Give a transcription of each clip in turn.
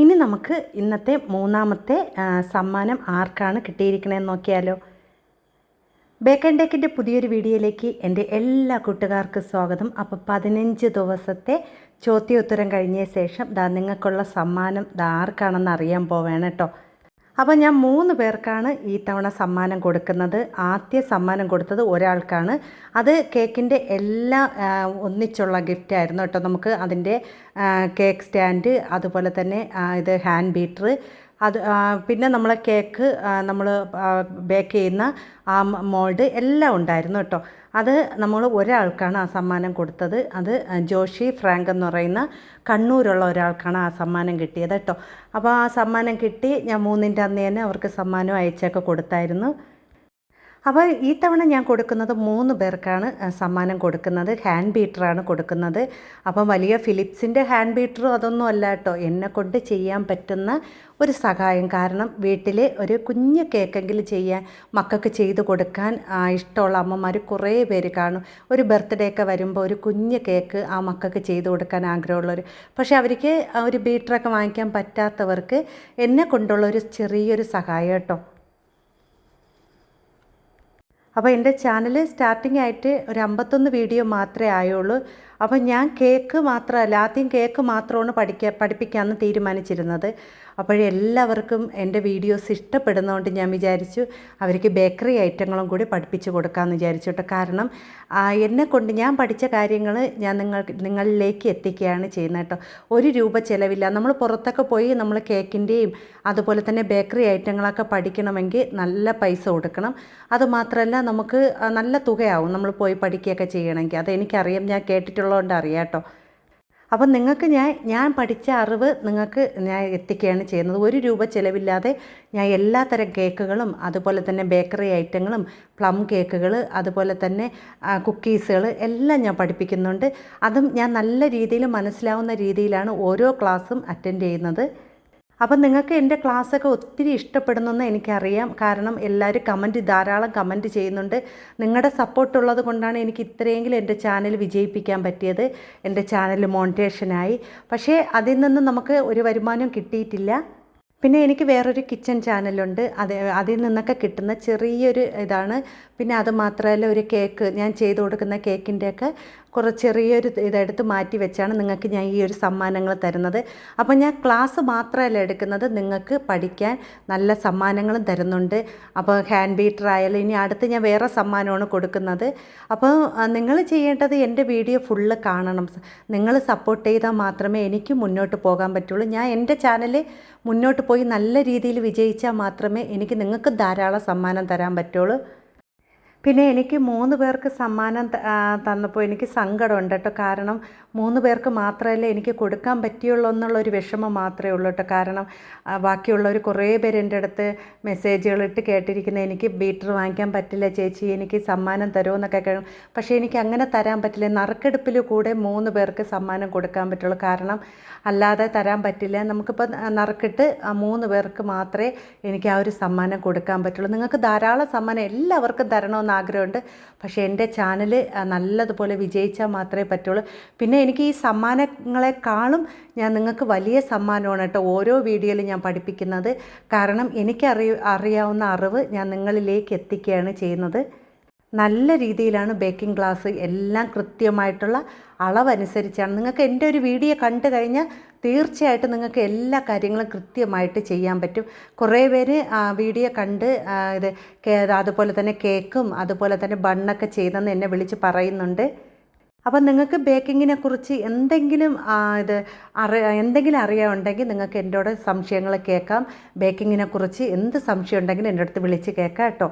ഇനി നമുക്ക് ഇന്നത്തെ മൂന്നാമത്തെ സമ്മാനം ആർക്കാണ് കിട്ടിയിരിക്കണതെന്ന് നോക്കിയാലോ. ബേക്കൻ ഡേക്കിന്റെ പുതിയൊരു വീഡിയോയിലേക്ക് എന്റെ എല്ലാ കൂട്ടുകാർക്കും സ്വാഗതം. അപ്പോൾ പതിനഞ്ച് ദിവസത്തെ ചോദ്യോത്തരം കഴിഞ്ഞ ശേഷം ദാ നിങ്ങൾക്കുള്ള സമ്മാനം ദാ ആർക്കാണെന്ന് അറിയാൻ പോവേണം കേട്ടോ. അപ്പോൾ ഞാൻ മൂന്ന് പേർക്കാണ് ഈ തവണ സമ്മാനം കൊടുക്കുന്നത്. ആദ്യ സമ്മാനം കൊടുത്തത് ഒരാൾക്കാണ്. അത് കേക്കിന്റെ എല്ലാ ഒന്നിച്ചുള്ള ഗിഫ്റ്റ് ആയിരുന്നു കേട്ടോ. നമുക്ക് അതിന്റെ കേക്ക് സ്റ്റാൻഡ് അതുപോലെ തന്നെ ഇത് ഹാൻഡ് ബീറ്റർ അത് പിന്നെ നമ്മൾ കേക്ക് നമ്മൾ ബേക്ക് ചെയ്യുന്ന ആ മോൾഡ് എല്ലാം ഉണ്ടായിരുന്നു കേട്ടോ. അത് നമ്മൾ ഒരാൾക്കാണ് ആ സമ്മാനം കൊടുത്തത്. അത് ജോഷി ഫ്രാങ്ക് എന്ന് പറയുന്ന കണ്ണൂരുള്ള ഒരാൾക്കാണ് ആ സമ്മാനം കിട്ടിയത് കേട്ടോ. അപ്പോൾ ആ സമ്മാനം കിട്ടി. ഞാൻ മൂന്നിന്റെ അന്ന് തന്നെ അവർക്ക് സമ്മാനം അയച്ചൊക്കെ കൊടുത്തായിരുന്നു. അപ്പോൾ ഈ തവണ ഞാൻ കൊടുക്കുന്നത് മൂന്ന് പേർക്കാണ് സമ്മാനം കൊടുക്കുന്നത്. ഹാൻഡ് ബീറ്ററാണ് കൊടുക്കുന്നത്. അപ്പം വലിയ ഫിലിപ്സിന്റെ ഹാൻഡ് ബീറ്ററും അതൊന്നും അല്ല കേട്ടോ. എന്നെ കൊണ്ട് ചെയ്യാൻ പറ്റുന്ന ഒരു സഹായം. കാരണം വീട്ടിൽ ഒരു കുഞ്ഞ് കേക്കെങ്കിലും ചെയ്യാൻ മക്കൾക്ക് ചെയ്ത് കൊടുക്കാൻ ഇഷ്ടമുള്ള അമ്മമാർ കുറേ പേര് കാണും. ഒരു ബർത്ത്ഡേ ഒക്കെ വരുമ്പോൾ ഒരു കുഞ്ഞ് കേക്ക് ആ മക്കൾക്ക് ചെയ്ത് കൊടുക്കാൻ ആഗ്രഹമുള്ളവർ. പക്ഷേ അവർക്ക് ഒരു ബീറ്ററൊക്കെ വാങ്ങിക്കാൻ പറ്റാത്തവർക്ക് എന്നെ കൊണ്ടുള്ള ഒരു ചെറിയൊരു സഹായം കേട്ടോ. അപ്പോൾ എന്റെ ചാനൽ സ്റ്റാർട്ടിംഗ് ആയിട്ട് ഒരു അമ്പത്തൊന്ന് വീഡിയോ മാത്രമേ ആയുള്ളൂ. അപ്പോൾ ഞാൻ കേക്ക് മാത്രമല്ല ആദ്യം കേക്ക് മാത്രമാണ് പഠിക്കുക പഠിപ്പിക്കാമെന്ന് തീരുമാനിച്ചിരുന്നത്. അപ്പോഴെല്ലാവർക്കും എന്റെ വീഡിയോസ് ഇഷ്ടപ്പെടുന്നതുകൊണ്ട് ഞാൻ വിചാരിച്ചു അവർക്ക് ബേക്കറി ഐറ്റങ്ങളും കൂടി പഠിപ്പിച്ച് കൊടുക്കാമെന്ന് വിചാരിച്ചു കേട്ടോ. കാരണം എന്നെ കൊണ്ട് ഞാൻ പഠിച്ച കാര്യങ്ങൾ ഞാൻ നിങ്ങൾ നിങ്ങളിലേക്ക് എത്തിക്കുകയാണ് ചെയ്യുന്നത് കേട്ടോ. ഒരു രൂപ ചിലവില്ല. നമ്മൾ പുറത്തൊക്കെ പോയി നമ്മൾ കേക്കിന്റെയും അതുപോലെ തന്നെ ബേക്കറി ഐറ്റങ്ങളൊക്കെ പഠിക്കണമെങ്കിൽ നല്ല പൈസ കൊടുക്കണം. അതുമാത്രമല്ല നമുക്ക് നല്ല തുകയാവും നമ്മൾ പോയി പഠിക്കുകയൊക്കെ ചെയ്യണമെങ്കിൽ. അതെനിക്കറിയാം. ഞാൻ കേട്ടിട്ടുള്ളതുകൊണ്ട് അറിയാം കേട്ടോ. അപ്പം നിങ്ങൾക്ക് ഞാൻ ഞാൻ പഠിച്ച അറിവ് നിങ്ങൾക്ക് ഞാൻ എത്തിക്കുകയാണ് ചെയ്യുന്നത്. ഒരു രൂപ ചിലവില്ലാതെ ഞാൻ എല്ലാ തരം കേക്കുകളും അതുപോലെ തന്നെ ബേക്കറി ഐറ്റങ്ങളും പ്ലം കേക്കുകൾ അതുപോലെ തന്നെ കുക്കീസുകൾ എല്ലാം ഞാൻ പഠിപ്പിക്കുന്നുണ്ട്. അതും ഞാൻ നല്ല രീതിയിൽ മനസ്സിലാവുന്ന രീതിയിലാണ് ഓരോ ക്ലാസ്സും അറ്റൻഡ് ചെയ്യുന്നത്. അപ്പം നിങ്ങൾക്ക് എന്റെ ക്ലാസ്സൊക്കെ ഒത്തിരി ഇഷ്ടപ്പെടുന്നെന്ന് എനിക്കറിയാം. കാരണം എല്ലാവരും കമന്റ് ധാരാളം കമന്റ് ചെയ്യുന്നുണ്ട്. നിങ്ങളുടെ സപ്പോർട്ട് ഉള്ളത് കൊണ്ടാണ് എനിക്ക് ഇത്രയെങ്കിലും എന്റെ ചാനൽ വിജയിപ്പിക്കാൻ പറ്റിയത്. എന്റെ ചാനൽ മോണിറ്റേഷനായി പക്ഷേ അതിൽ നിന്ന് നമുക്ക് ഒരു വരുമാനം കിട്ടിയിട്ടില്ല. പിന്നെ എനിക്ക് വേറൊരു കിച്ചൺ ചാനലുണ്ട് അത് അതിൽ നിന്നൊക്കെ കിട്ടുന്ന ചെറിയൊരു ഇതാണ്. പിന്നെ അത് മാത്രമല്ല ഒരു കേക്ക് ഞാൻ ചെയ്തു കൊടുക്കുന്ന കേക്കിന്റെയൊക്കെ കുറച്ച് ചെറിയൊരു ഇതെടുത്ത് മാറ്റി വെച്ചാണ് നിങ്ങൾക്ക് ഞാൻ ഈ ഒരു സമ്മാനങ്ങൾ തരുന്നത്. അപ്പോൾ ഞാൻ ക്ലാസ് മാത്രമല്ല എടുക്കുന്നത് നിങ്ങൾക്ക് പഠിക്കാൻ നല്ല സമ്മാനങ്ങളും തരുന്നുണ്ട്. അപ്പോൾ ഹാൻഡ് ബീറ്റർ ആയാലും ഇനി അടുത്ത് ഞാൻ വേറെ സമ്മാനമാണ് കൊടുക്കുന്നത്. അപ്പോൾ നിങ്ങൾ ചെയ്യേണ്ടത് എന്റെ വീഡിയോ ഫുള്ള് കാണണം. നിങ്ങൾ സപ്പോർട്ട് ചെയ്താൽ മാത്രമേ എനിക്ക് മുന്നോട്ട് പോകാൻ പറ്റുള്ളൂ. ഞാൻ എന്റെ ചാനൽ മുന്നോട്ട് പോയി നല്ല രീതിയിൽ വിജയിച്ചാൽ മാത്രമേ എനിക്ക് നിങ്ങൾക്ക് ധാരാളം സമ്മാനം തരാൻ പറ്റുള്ളൂ. പിന്നെ എനിക്ക് മൂന്ന് പേർക്ക് സമ്മാനം തന്നപ്പോൾ എനിക്ക് സങ്കടമുണ്ട് കേട്ടോ. കാരണം മൂന്ന് പേർക്ക് മാത്രമല്ലേ എനിക്ക് കൊടുക്കാൻ പറ്റിയുള്ളൂ എന്നുള്ളൊരു വിഷമം മാത്രമേ ഉള്ളൂ കേട്ടോ. കാരണം ബാക്കിയുള്ളവർ കുറേ പേര് എന്റെ അടുത്ത് മെസ്സേജുകൾ ഇട്ട് കേട്ടിരിക്കുന്നത് എനിക്ക് ബീറ്റർ വാങ്ങിക്കാൻ പറ്റില്ല ചേച്ചി എനിക്ക് സമ്മാനം തരുമോ എന്നൊക്കെ കഴിയും പക്ഷേ എനിക്ക് അങ്ങനെ തരാൻ പറ്റില്ല. നറുക്കെടുപ്പിൽ കൂടെ മൂന്ന് പേർക്ക് സമ്മാനം കൊടുക്കാൻ പറ്റുള്ളൂ. കാരണം അല്ലാതെ തരാൻ പറ്റില്ല. നമുക്കിപ്പോൾ നറുക്കിട്ട് മൂന്ന് പേർക്ക് മാത്രമേ എനിക്ക് ആ ഒരു സമ്മാനം കൊടുക്കാൻ പറ്റുള്ളൂ. നിങ്ങൾക്ക് ധാരാളം സമ്മാനം എല്ലാവർക്കും തരണമെന്ന് ആഗ്രഹമുണ്ട്. പക്ഷേ എന്റെ ചാനൽ നല്ലതുപോലെ വിജയിച്ചാൽ മാത്രമേ പറ്റുള്ളൂ. പിന്നെ എനിക്ക് ഈ സമ്മാനങ്ങളെക്കാളും ഞാൻ നിങ്ങൾക്ക് വലിയ സമ്മാനമാണ് കേട്ടോ ഓരോ വീഡിയോയിലും ഞാൻ പഠിപ്പിക്കുന്നത്. കാരണം എനിക്കറിയ അറിയാവുന്ന അറിവ് ഞാൻ നിങ്ങളിലേക്ക് എത്തിക്കുകയാണ് ചെയ്യുന്നത്. നല്ല രീതിയിലാണ് ബേക്കിംഗ് ഗ്ലാസ് എല്ലാം കൃത്യമായിട്ടുള്ള അളവനുസരിച്ചാണ്. നിങ്ങൾക്ക് എന്റെ ഒരു വീഡിയോ കണ്ടു കഴിഞ്ഞാൽ തീർച്ചയായിട്ടും നിങ്ങൾക്ക് എല്ലാ കാര്യങ്ങളും കൃത്യമായിട്ട് ചെയ്യാൻ പറ്റും. കുറേ പേര് വീഡിയോ കണ്ട് ഇത് അതുപോലെ തന്നെ കേക്കും അതുപോലെ തന്നെ ബണ്ണൊക്കെ ചെയ്തെന്ന് എന്നെ വിളിച്ച് പറയുന്നുണ്ട്. അപ്പം നിങ്ങൾക്ക് ബേക്കിങ്ങിനെ കുറിച്ച് എന്തെങ്കിലും ഇത് അറി എന്തെങ്കിലും അറിയാനുണ്ടെങ്കിൽ നിങ്ങൾക്ക് എന്റെ സംശയങ്ങൾ കേൾക്കാം. ബേക്കിങ്ങിനെ കുറിച്ച് എന്ത് സംശയം ഉണ്ടെങ്കിലും എന്റെ അടുത്ത് വിളിച്ച് കേൾക്കാം കേട്ടോ.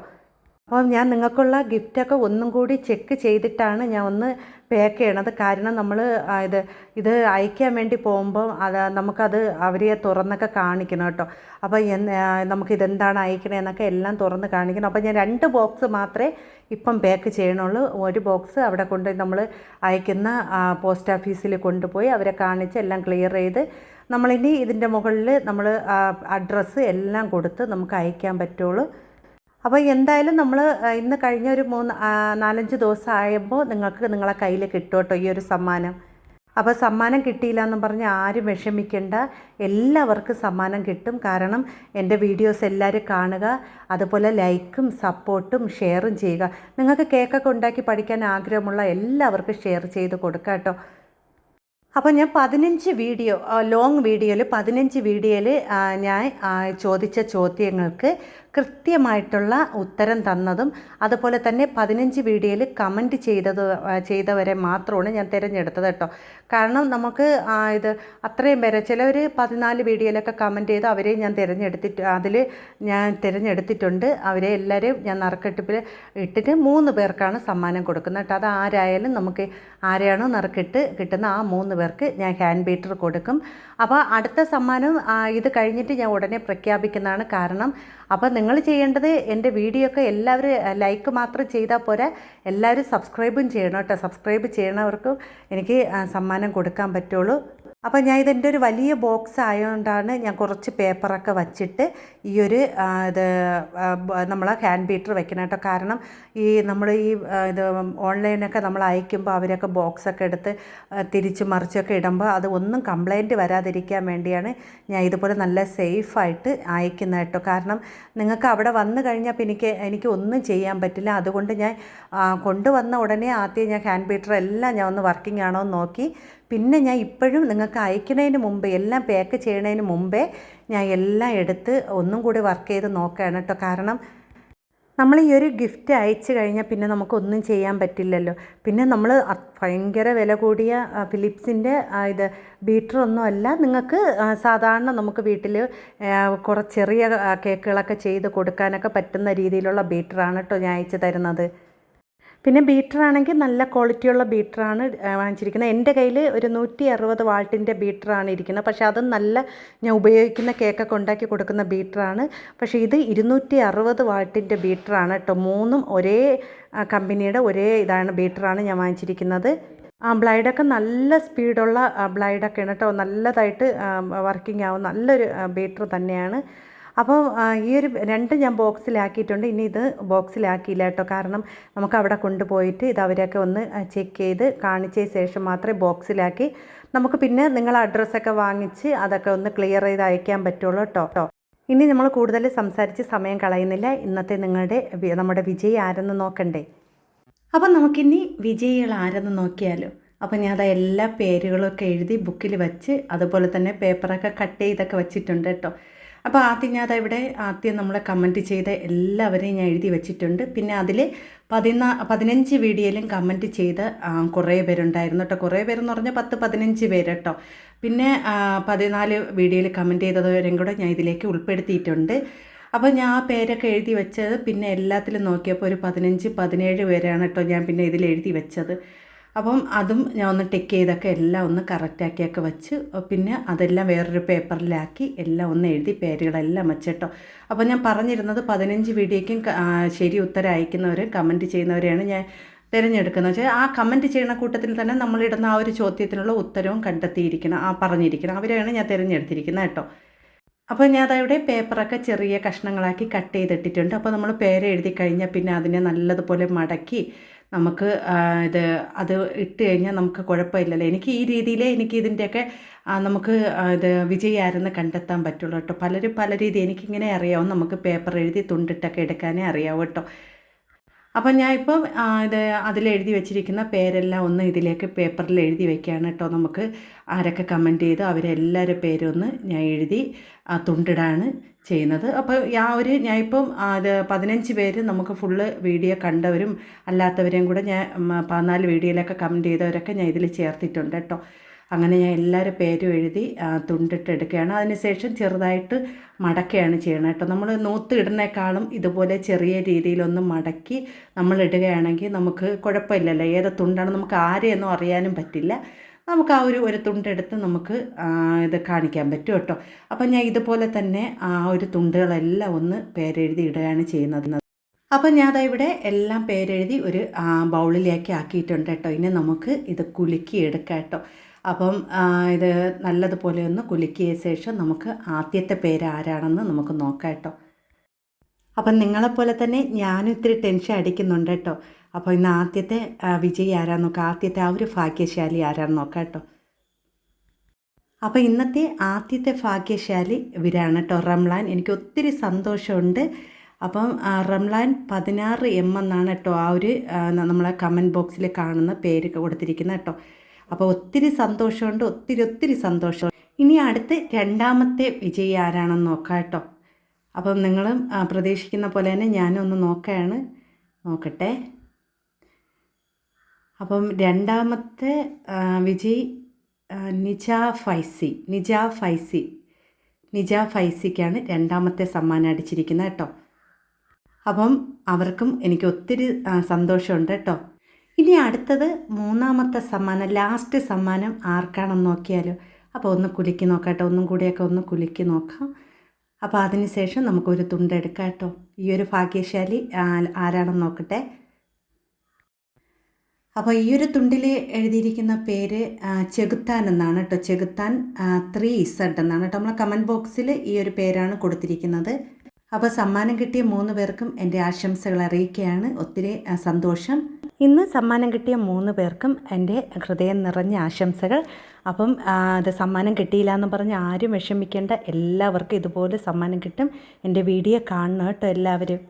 അപ്പം ഞാൻ നിങ്ങൾക്കുള്ള ഗിഫ്റ്റൊക്കെ ഒന്നും കൂടി ചെക്ക് ചെയ്തിട്ടാണ് ഞാൻ ഒന്ന് പാക്ക് ചെയ്യണത്. കാരണം നമ്മൾ ഇത് ഇത് അയക്കാൻ വേണ്ടി പോകുമ്പോൾ അത് നമുക്കത് അവരെ തുറന്നൊക്കെ കാണിക്കണം കേട്ടോ. അപ്പോൾ നമുക്കിതെന്താണ് അയക്കണേ എന്നൊക്കെ എല്ലാം തുറന്ന് കാണിക്കണം. അപ്പോൾ ഞാൻ രണ്ട് ബോക്സ് മാത്രമേ ഇപ്പം പാക്ക് ചെയ്യണുള്ളൂ. ഒരു ബോക്സ് അവിടെ കൊണ്ട് നമ്മൾ അയക്കുന്ന പോസ്റ്റ് ഓഫീസിൽ കൊണ്ടുപോയി അവരെ കാണിച്ച് എല്ലാം ക്ലിയർ ചെയ്ത് നമ്മളിനി ഇതിന്റെ മുകളിൽ നമ്മൾ അഡ്രസ്സ് എല്ലാം കൊടുത്ത് നമുക്ക് അയക്കാൻ പറ്റുള്ളൂ. അപ്പോൾ എന്തായാലും നമ്മൾ ഇന്ന് കഴിഞ്ഞ ഒരു മൂന്ന് നാലഞ്ച് ദിവസം ആയപ്പോൾ നിങ്ങൾക്ക് നിങ്ങളെ കയ്യിൽ കിട്ടും കേട്ടോ ഈ ഒരു സമ്മാനം. അപ്പോൾ സമ്മാനം കിട്ടിയില്ല എന്ന് പറഞ്ഞ് ആരും വിഷമിക്കേണ്ട. എല്ലാവർക്കും സമ്മാനം കിട്ടും. കാരണം എന്റെ വീഡിയോസ് എല്ലാവരും കാണുക അതുപോലെ ലൈക്കും സപ്പോർട്ടും ഷെയറും ചെയ്യുക. നിങ്ങൾക്ക് കേക്കൊക്കെ ഉണ്ടാക്കി പഠിക്കാൻ ആഗ്രഹമുള്ള എല്ലാവർക്കും ഷെയർ ചെയ്ത് കൊടുക്കാം കേട്ടോ. അപ്പോൾ ഞാൻ പതിനഞ്ച് വീഡിയോ ലോങ് വീഡിയോയിൽ പതിനഞ്ച് വീഡിയോയിൽ ഞാൻ ചോദിച്ച ചോദ്യങ്ങൾക്ക് കൃത്യമായിട്ടുള്ള ഉത്തരം തന്നതും അതുപോലെ തന്നെ പതിനഞ്ച് വീഡിയോയിൽ കമന്റ് ചെയ്തത് ചെയ്തവരെ മാത്രമാണ് ഞാൻ തിരഞ്ഞെടുത്തത് കേട്ടോ. കാരണം നമുക്ക് ഇത് അത്രയും പേരെ ചിലവർ പതിനാല് വീഡിയോയിലൊക്കെ കമന്റ് ചെയ്ത് അവരെ ഞാൻ തിരഞ്ഞെടുത്തിട്ട് അതിൽ ഞാൻ തിരഞ്ഞെടുത്തിട്ടുണ്ട്. അവരെ എല്ലാവരെയും ഞാൻ നറുക്കെട്ടിപ്പിൽ ഇട്ടിട്ട് മൂന്ന് പേർക്കാണ് സമ്മാനം കൊടുക്കുന്നത് കേട്ടോ. അത് ആരായാലും നമുക്ക് ആരെയാണോ നറുക്കിട്ട് കിട്ടുന്ന ആ മൂന്ന് പേർക്ക് ഞാൻ ഹാൻഡ് ബീറ്റർ കൊടുക്കും. അപ്പോൾ അടുത്ത സമ്മാനം ഇത് കഴിഞ്ഞിട്ട് ഞാൻ ഉടനെ പ്രഖ്യാപിക്കുന്നതാണ് കാരണം അപ്പോൾ നിങ്ങൾ ചെയ്യേണ്ടത് എന്റെ വീഡിയോ ഒക്കെ എല്ലാവരും ലൈക്ക് മാത്രം ചെയ്താൽ പോരാ. എല്ലാവരും സബ്സ്ക്രൈബും ചെയ്യണം കേട്ടോ. സബ്സ്ക്രൈബ് ചെയ്യണവർക്കും എനിക്ക് സമ്മാനം കൊടുക്കാൻ പറ്റുള്ളൂ. അപ്പോൾ ഞാൻ ഇതെന്റെ ഒരു വലിയ ബോക്സ് ആയതുകൊണ്ടാണ് ഞാൻ കുറച്ച് പേപ്പറൊക്കെ വച്ചിട്ട് ഈ ഒരു ഇത് നമ്മൾ ഹാൻഡ് ബീറ്റർ വെക്കണം കേട്ടോ കാരണം ഈ നമ്മൾ ഈ ഇത് ഓൺലൈനൊക്കെ നമ്മൾ അയക്കുമ്പോൾ അവരൊക്കെ ബോക്സൊക്കെ എടുത്ത് തിരിച്ച് മറിച്ചൊക്കെ ഇടുമ്പോൾ അത് ഒന്നും കംപ്ലൈന്റ് വരാതിരിക്കാൻ വേണ്ടിയാണ് ഞാൻ ഇതുപോലെ നല്ല സേഫായിട്ട് അയക്കുന്നത് കേട്ടോ കാരണം നിങ്ങൾക്ക് അവിടെ വന്നു കഴിഞ്ഞാൽ പിന്നെ എനിക്ക് എനിക്ക് ഒന്നും ചെയ്യാൻ പറ്റില്ല. അതുകൊണ്ട് ഞാൻ കൊണ്ടുവന്ന ഉടനെ ആദ്യം ഞാൻ ഹാൻഡ് ബീറ്റർ എല്ലാം ഞാൻ ഒന്ന് വർക്കിംഗ് ആണോ എന്ന് നോക്കി. പിന്നെ ഞാൻ ഇപ്പോഴും നിങ്ങൾക്ക് അയക്കുന്നതിന് മുമ്പ് എല്ലാം പാക്ക് ചെയ്യണതിന് മുമ്പേ ഞാൻ എല്ലാം എടുത്ത് ഒന്നും കൂടി വർക്ക് ചെയ്ത് നോക്കുകയാണ് കേട്ടോ കാരണം നമ്മൾ ഈ ഒരു ഗിഫ്റ്റ് അയച്ചു കഴിഞ്ഞാൽ പിന്നെ നമുക്കൊന്നും ചെയ്യാൻ പറ്റില്ലല്ലോ. പിന്നെ നമ്മൾ ഭയങ്കര വില കൂടിയ ഫിലിപ്സിന്റെ ഇത് ബീറ്ററൊന്നും അല്ല. നിങ്ങൾക്ക് സാധാരണ നമുക്ക് വീട്ടിൽ കുറച്ച് ചെറിയ കേക്കുകളൊക്കെ ചെയ്ത് കൊടുക്കാനൊക്കെ പറ്റുന്ന രീതിയിലുള്ള ബീറ്ററാണ് കേട്ടോ ഞാൻ അയച്ചു തരുന്നത്. പിന്നെ ബീറ്റർ ആണെങ്കിൽ നല്ല ക്വാളിറ്റിയുള്ള ബീറ്ററാണ് വാങ്ങിച്ചിരിക്കുന്നത്. എന്റെ കയ്യിൽ ഒരു നൂറ്റി അറുപത് വാൾട്ടിന്റെ ബീറ്ററാണ് ഇരിക്കുന്നത്. പക്ഷെ അത് നല്ല ഞാൻ ഉപയോഗിക്കുന്ന കേക്കൊക്കെ ഉണ്ടാക്കി കൊടുക്കുന്ന ബീറ്ററാണ് പക്ഷേ ഇത് ഇരുന്നൂറ്റി അറുപത് വാൾട്ടിന്റെ ബീറ്ററാണ് കേട്ടോ. മൂന്നും ഒരേ കമ്പനിയുടെ ഒരേ ഇതാണ് ബീറ്ററാണ് ഞാൻ വാങ്ങിച്ചിരിക്കുന്നത്. ആ ബ്ലൈഡൊക്കെ നല്ല സ്പീഡുള്ള ബ്ലൈഡൊക്കെയാണ് കേട്ടോ. നല്ലതായിട്ട് വർക്കിംഗ് ആവും നല്ലൊരു ബീറ്റർ തന്നെയാണ്. അപ്പോൾ ഈ ഒരു രണ്ട് ഞാൻ ബോക്സിലാക്കിയിട്ടുണ്ട്. ഇനി ഇത് ബോക്സിലാക്കിയില്ല കേട്ടോ. കാരണം നമുക്ക് അവിടെ കൊണ്ടുപോയിട്ട് ഇത് അവരെയൊക്കെ ഒന്ന് ചെക്ക് ചെയ്ത് കാണിച്ച ശേഷം മാത്രമേ ബോക്സിലാക്കി നമുക്ക് പിന്നെ നിങ്ങൾ അഡ്രസ്സൊക്കെ വാങ്ങിച്ച് അതൊക്കെ ഒന്ന് ക്ലിയർ ചെയ്ത് അയക്കാൻ പറ്റുള്ളൂ കേട്ടോ. കേട്ടോ ഇനി നമ്മൾ കൂടുതൽ സംസാരിച്ച് സമയം കളയുന്നില്ല. ഇന്നത്തെ നിങ്ങളുടെ നമ്മുടെ വിജയി ആരെന്ന് നോക്കണ്ടേ? അപ്പം നമുക്കിനി വിജയികൾ ആരെന്ന് നോക്കിയാലോ? അപ്പോൾ ഞാൻ അത് എല്ലാ പേരുകളൊക്കെ എഴുതി ബുക്കിൽ വെച്ച് അതുപോലെ തന്നെ പേപ്പറൊക്കെ കട്ട് ചെയ്തൊക്കെ വെച്ചിട്ടുണ്ട് കേട്ടോ. അപ്പോൾ ആദ്യം ഞാൻ അതവിടെ ആദ്യം നമ്മളെ കമന്റ് ചെയ്ത എല്ലാവരെയും ഞാൻ എഴുതി വെച്ചിട്ടുണ്ട്. പിന്നെ അതിൽ പതിനാ പതിനഞ്ച് വീഡിയോയിലും കമന്റ് ചെയ്ത് കുറേ പേരുണ്ടായിരുന്നു കേട്ടോ കുറേ പേരെന്ന് പറഞ്ഞാൽ പത്ത് പതിനഞ്ച് പേര് കേട്ടോ പിന്നെ പതിനാല് വീഡിയോയിൽ കമന്റ് ചെയ്തവരും കൂടെ ഞാൻ ഇതിലേക്ക് ഉൾപ്പെടുത്തിയിട്ടുണ്ട്. അപ്പോൾ ഞാൻ ആ പേരൊക്കെ എഴുതി വെച്ചത് പിന്നെ എല്ലാത്തിലും നോക്കിയപ്പോൾ ഒരു പതിനഞ്ച് പതിനേഴ് പേരാണ് കേട്ടോ ഞാൻ പിന്നെ ഇതിൽ എഴുതി വെച്ചത്. അപ്പം അതും ഞാൻ ഒന്ന് ടിക്ക് ചെയ്തൊക്കെ എല്ലാം ഒന്ന് കറക്റ്റാക്കിയൊക്കെ വെച്ച് പിന്നെ അതെല്ലാം വേറൊരു പേപ്പറിലാക്കി എല്ലാം ഒന്ന് എഴുതി പേരുകളെല്ലാം വെച്ചിട്ടോ അപ്പോൾ ഞാൻ പറഞ്ഞിരുന്നത് പതിനഞ്ച് വീഡിയോയ്ക്കും ശരി ഉത്തരം അയക്കുന്നവർ കമന്റ് ചെയ്യുന്നവരെയാണ് ഞാൻ തിരഞ്ഞെടുക്കുന്നത്. വെച്ചാൽ ആ കമന്റ് ചെയ്യുന്ന കൂട്ടത്തിൽ തന്നെ നമ്മളിടുന്ന ആ ഒരു ചോദ്യത്തിനുള്ള ഉത്തരവും കണ്ടെത്തിയിരിക്കണം ആ പറഞ്ഞിരിക്കണം. അവരെയാണ് ഞാൻ തിരഞ്ഞെടുത്തിരിക്കുന്നത് കേട്ടോ. അപ്പോൾ ഞാൻ അതവിടെ പേപ്പറൊക്കെ ചെറിയ കഷ്ണങ്ങളാക്കി കട്ട് ചെയ്തിട്ടിട്ടുണ്ട്. അപ്പോൾ നമ്മൾ പേര് എഴുതി കഴിഞ്ഞാൽ പിന്നെ അതിനെ നല്ലതുപോലെ മടക്കി നമുക്ക് ഇത് അത് ഇട്ട് കഴിഞ്ഞാൽ നമുക്ക് കുഴപ്പമില്ലല്ലോ. എനിക്ക് ഈ രീതിയിലേ എനിക്ക് ഇതിന്റെയൊക്കെ നമുക്ക് ഇത് വിജയമായിരുന്നു കണ്ടെത്താൻ പറ്റുള്ളൂ കേട്ടോ. പലരും പല രീതി എനിക്കിങ്ങനെ അറിയാവും. നമുക്ക് പേപ്പർ എഴുതി തുണ്ടിട്ടൊക്കെ എടുക്കാനേ അറിയാവും കേട്ടോ. അപ്പം ഞാൻ ഇപ്പം ഇത് അതിലെഴുതി വെച്ചിരിക്കുന്ന പേരെല്ലാം ഒന്ന് ഇതിലേക്ക് പേപ്പറിൽ എഴുതി വെക്കുകയാണ് കേട്ടോ നമുക്ക്. ആരൊക്കെ കമന്റ് ചെയ്തു അവരെല്ലാവരുടെ ഒന്ന് ഞാൻ എഴുതി തുണ്ടിടാണ്. ചെയ്യുന്നത്. അപ്പോൾ ആ ഒരു ഞാൻ ഇപ്പം അത് പതിനഞ്ച് പേര് നമുക്ക് ഫുള്ള് വീഡിയോ കണ്ടവരും അല്ലാത്തവരെയും കൂടെ ഞാൻ പതിനാല് വീഡിയോയിലൊക്കെ കമന്റ് ചെയ്തവരൊക്കെ ഞാൻ ഇതിൽ ചേർത്തിട്ടുണ്ട് കേട്ടോ. അങ്ങനെ ഞാൻ എല്ലാവരും പേരും എഴുതി തുണ്ടിട്ടെടുക്കുകയാണ് അതിനുശേഷം ചെറുതായിട്ട് മടക്കുകയാണ് ചെയ്യണം കേട്ടോ. നമ്മൾ നൂത്ത് ഇടുന്നേക്കാളും ഇതുപോലെ ചെറിയ രീതിയിലൊന്ന് മടക്കി നമ്മൾ ഇടുകയാണെങ്കിൽ നമുക്ക് കുഴപ്പമില്ലല്ലോ. ഏത് തുണ്ടാണ് നമുക്ക് ആരെയൊന്നും അറിയാനും പറ്റില്ല. നമുക്ക് ആ ഒരു ഒരു തുണ്ടെടുത്ത് നമുക്ക് ഇത് കാണിക്കാൻ പറ്റും കേട്ടോ. അപ്പം ഞാൻ ഇതുപോലെ തന്നെ ആ ഒരു തുണ്ടുകളെല്ലാം ഒന്ന് പേരെഴുതി ഇടുകയാണ് ചെയ്യുന്നത്. അപ്പം ഞാൻ ഇവിടെ എല്ലാം പേരെഴുതി ഒരു ബൗളിലേക്ക് ആക്കിയിട്ടുണ്ട് കേട്ടോ. ഇനി നമുക്ക് ഇത് കുലുക്കി എടുക്കാം കേട്ടോ. അപ്പം ഇത് നല്ലതുപോലെ ഒന്ന് കുലുക്കിയ ശേഷം നമുക്ക് ആദ്യത്തെ പേര് ആരാണെന്ന് നമുക്ക് നോക്കാം കേട്ടോ. അപ്പം നിങ്ങളെപ്പോലെ തന്നെ ഞാനും ഇത്തിരി ടെൻഷൻ അടിക്കുന്നുണ്ട് കേട്ടോ. അപ്പോൾ ഇന്ന് ആദ്യത്തെ വിജയി ആരാന്ന് നോക്കാം ആദ്യത്തെ ആ ഒരു ഭാഗ്യശാലി ആരാന്ന് നോക്കാം കേട്ടോ. അപ്പോൾ ഇന്നത്തെ ആദ്യത്തെ ഭാഗ്യശാലി ഇവരാണ് കേട്ടോ റംലാൻ. എനിക്ക് ഒത്തിരി സന്തോഷമുണ്ട്. അപ്പം റംലാൻ പതിനാറ് എം എന്നാണ് കേട്ടോ ആ ഒരു നമ്മളെ കമന്റ് ബോക്സിൽ കാണുന്ന പേര് കൊടുത്തിരിക്കുന്നത് കേട്ടോ. അപ്പോൾ ഒത്തിരി സന്തോഷമുണ്ട് ഒത്തിരി ഒത്തിരി സന്തോഷം. ഇനി അടുത്ത് രണ്ടാമത്തെ വിജയി ആരാണെന്ന് നോക്കാം കേട്ടോ. അപ്പം നിങ്ങളും പ്രതീക്ഷിക്കുന്ന പോലെ തന്നെ ഞാനും ഒന്ന് നോക്കുകയാണ് നോക്കട്ടെ. അപ്പം രണ്ടാമത്തെ വിജയ് നിജ ഫൈസി നിജ ഫൈസി നിജ ഫൈസിക്കാണ് രണ്ടാമത്തെ സമ്മാനം അടിച്ചിരിക്കുന്നത് കേട്ടോ. അപ്പം അവർക്കും എനിക്ക് ഒത്തിരി സന്തോഷമുണ്ട് കേട്ടോ. ഇനി അടുത്തത് മൂന്നാമത്തെ സമ്മാനം ലാസ്റ്റ് സമ്മാനം ആർക്കാണെന്ന് നോക്കിയാലോ? അപ്പോൾ ഒന്ന് കുലുക്കി നോക്കാം കേട്ടോ. ഒന്നും കൂടിയൊക്കെ ഒന്ന് കുലുക്കി നോക്കാം. അപ്പോൾ അതിന് ശേഷം നമുക്കൊരു തുണ്ടെടുക്കാം കേട്ടോ. ഈ ഒരു ഭാഗ്യശാലി ആരാണെന്ന് നോക്കട്ടെ. അപ്പോൾ ഈ ഒരു തുണ്ടിൽ എഴുതിയിരിക്കുന്ന പേര് ചെകുത്താൻ എന്നാണ് കേട്ടോ ചെകുത്താൻ ത്രീ ഇസഡ് എന്നാണ് കേട്ടോ നമ്മളെ കമന്റ് ബോക്സിൽ ഈ ഒരു പേരാണ് കൊടുത്തിരിക്കുന്നത്. അപ്പോൾ സമ്മാനം കിട്ടിയ മൂന്ന് പേർക്കും എന്റെ ആശംസകൾ അറിയിക്കുകയാണ്. ഒത്തിരി സന്തോഷം. ഇന്ന് സമ്മാനം കിട്ടിയ മൂന്ന് പേർക്കും എന്റെ ഹൃദയം നിറഞ്ഞ ആശംസകൾ. അപ്പം അത് സമ്മാനം കിട്ടിയില്ല എന്ന് പറഞ്ഞ് ആരും വിഷമിക്കേണ്ട. എല്ലാവർക്കും ഇതുപോലെ സമ്മാനം കിട്ടും. എന്റെ വീഡിയോ കാണണം കേട്ടോ എല്ലാവരും.